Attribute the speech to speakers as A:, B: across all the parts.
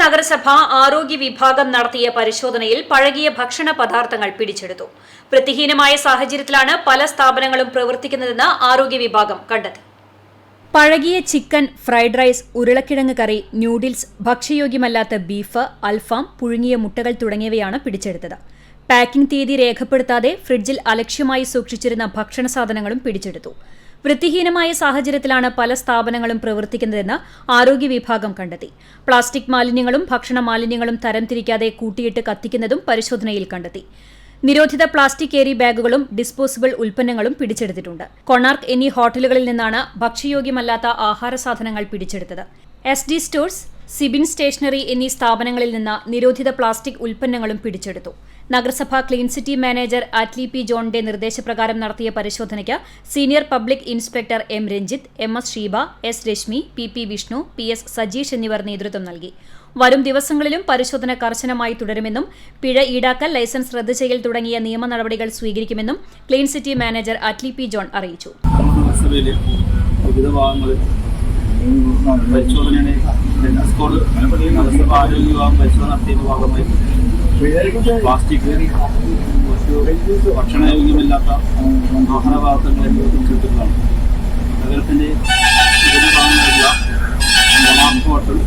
A: നഗരസഭ ആരോഗ്യ വിഭാഗം നടത്തിയ പരിശോധനയിൽ പഴകിയ ഭക്ഷണ പദാർത്ഥങ്ങൾ പിടിച്ചെടുത്തു. വൃത്തിഹീനമായ സാഹചര്യത്തിലാണ് പല സ്ഥാപനങ്ങളും പ്രവർത്തിക്കുന്നതെന്ന് ആരോഗ്യ വിഭാഗം കണ്ടെത്തി. പഴകിയ ചിക്കൻ ഫ്രൈഡ് റൈസ് ഉരുളക്കിഴങ്ങ് കറി ന്യൂഡിൽസ് ഭക്ഷ്യയോഗ്യമല്ലാത്ത ബീഫ് അൽഫാം പുഴുങ്ങിയ മുട്ടകൾ തുടങ്ങിയവയാണ് പിടിച്ചെടുത്തത്. പാക്കിംഗ് തീയതി രേഖപ്പെടുത്താതെ ഫ്രിഡ്ജിൽ അലക്ഷ്യമായി സൂക്ഷിച്ചിരുന്ന ഭക്ഷണ സാധനങ്ങളും പിടിച്ചെടുത്തു. വൃത്തിഹീനമായ സാഹചര്യത്തിലാണ് പല സ്ഥാപനങ്ങളും പ്രവർത്തിക്കുന്നതെന്ന് ആരോഗ്യ വിഭാഗം കണ്ടെത്തി. പ്ലാസ്റ്റിക് മാലിന്യങ്ങളും ഭക്ഷണ മാലിന്യങ്ങളും തരംതിരിക്കാതെ കൂട്ടിയിട്ട് കത്തിക്കുന്നതും പരിശോധനയിൽ കണ്ടെത്തി. നിരോധിത പ്ലാസ്റ്റിക് ഏരി ബാഗുകളും ഡിസ്പോസിബിൾ ഉൽപ്പന്നങ്ങളും പിടിച്ചെടുത്തിട്ടുണ്ട്. കൊണാർക്ക് എന്നീ ഹോട്ടലുകളിൽ നിന്നാണ് ഭക്ഷ്യയോഗ്യമല്ലാത്ത ആഹാര സാധനങ്ങൾ പിടിച്ചെടുത്തത്. S D stores Sibin stationery എന്നീ സ്ഥാപനങ്ങളിൽ നിന്ന് നിരോധിത പ്ലാസ്റ്റിക് ഉൽപ്പന്നങ്ങളും പിടിച്ചെടുത്തു. നഗരസഭ clean city manager Atli P ജോണിന്റെ നിർദ്ദേശപ്രകാരം നടത്തിയ പരിശോധനയ്ക്ക് senior public inspector M Ranjith M S Sheeba S Reshmi P P Vishnu P S Sajeesh എന്നിവർ നേതൃത്വം നൽകി. വരും ദിവസങ്ങളിലും പരിശോധന കർശനമായി തുടരുമെന്നും പിഴ ഈടാക്കൽ ലൈസൻസ് റദ്ദ് ചെയ്യൽ തുടങ്ങിയ നിയമ നടപടികൾ സ്വീകരിക്കുമെന്നും clean city manager Atli P John അറിയിച്ചു.
B: പരിശോധനയുടെ സ്കോഡ് നഗരസഭ ആരോഗ്യ വിഭാഗം പരിശോധന നടത്തിയതിന്റെ ഭാഗമായി പ്ലാസ്റ്റിക് ഭക്ഷണയോഗ്യമില്ലാത്ത ആഹാര പദാർത്ഥങ്ങൾ പിടിച്ചെടുത്തിട്ടുള്ളതാണ് നഗരത്തിന്റെ ഹോട്ടൽ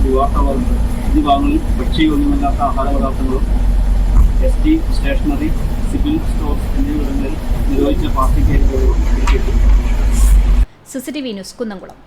B: ഈ ഭാഗങ്ങളിൽ ഭക്ഷ്യയോഗ്യമല്ലാത്ത ആഹാര പദാർത്ഥങ്ങളും S T stationery civil stores എന്നിവിടങ്ങളിൽ നിരോധിച്ച പ്ലാസ്റ്റിക് ഏരിയകളും പിടിച്ചെടുത്തു
A: സിസിടിവി ന്യൂസ് കുന്നംകുളം.